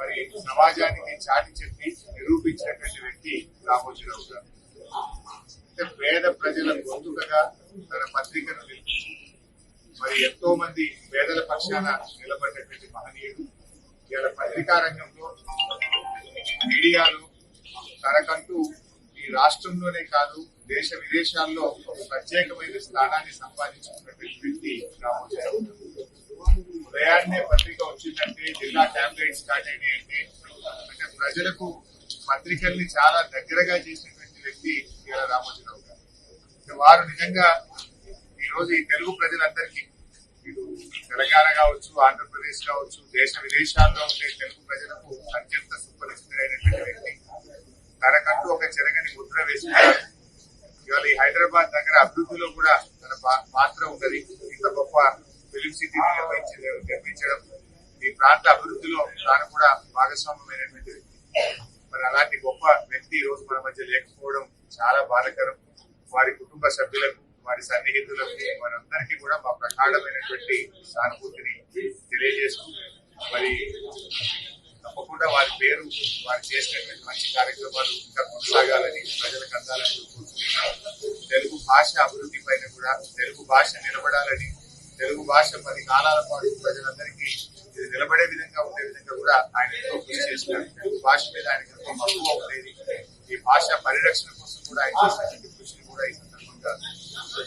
మరి సమాజానికి చాటి చెప్పి నిరూపించినటువంటి వ్యక్తి రామోజీరావు గారు అంటే పేద ప్రజల గొంతుకగా తన పత్రికను నిలిపించి మరి ఎంతో మంది పేదల పక్షాన నిలబడినటువంటి మహనీయుడు ఇవాళ పత్రికా రంగంలో మీడియాలో తనకంటూ ఈ రాష్ట్రంలోనే కాదు దేశ విదేశాల్లో ఒక ప్రత్యేకమైన స్థానాన్ని సంపాదించుకున్నటువంటి వ్యక్తి రామోజీరావు గారు. ఉదయాన్నే వచ్చిందంటే జిల్లా క్యాంపెయిన్ స్టార్ట్ అయినాయి అంటే అంటే ప్రజలకు పత్రికల్ని చాలా దగ్గరగా చేసినటువంటి వ్యక్తి ఇలా రామోజీరావు గారు. వారు నిజంగా ఈ రోజు ఈ తెలుగు ప్రజలందరికీ ఇటు తెలంగాణ కావచ్చు ఆంధ్రప్రదేశ్ కావచ్చు దేశ విదేశాల్లో ఉండే తెలుగు ప్రజలకు అత్యంత సుపరిచితుడైనటువంటి వ్యక్తి. తనకంటూ ఒక చెరగని ముద్ర వేసుకున్నారు ఇవాళ ఈ హైదరాబాద్ దగ్గర అభివృద్ధిలో కూడా తన పాత్ర ఉన్నది. ఇంత గొప్ప ఫిలిం సిటీ నిర్వహించి నిర్మించడం ఈ ప్రాంత అభివృద్ధిలో తాను కూడా భాగస్వామ్యమైనటువంటి వ్యక్తి మరి అలాంటి గొప్ప వ్యక్తి ఈ రోజు మన మధ్య లేకపోవడం చాలా బాధకరం. వారి కుటుంబ సభ్యులకు వారి సన్నిహితులకు వారందరికీ కూడా మా ప్రగాఢమైనటువంటి సానుభూతిని తెలియజేస్తూ మరి తప్పకుండా వారి పేరు వారు చేసినటువంటి మంచి కార్యక్రమాలు ఇంకా కొనసాగాలని ప్రజలకు అందాలని కోరుకుంటున్నాను. తెలుగు భాష అభివృద్ధి పైన కూడా తెలుగు భాష నిలబడాలని తెలుగు భాష పది కాలాల పాటు ప్రజలందరికీ నిలబడే విధంగా ఉండే విధంగా కూడా ఆయన ఎంతో కృషి చేసినారు. తెలుగు భాష మీద ఆయన ఎంతో మక్కువ ఉండేది. ఈ భాష పరిరక్షణ కోసం కూడా ఆయన చేసినటువంటి కృషిని కూడా ఈ సందర్భంగా గుర్తు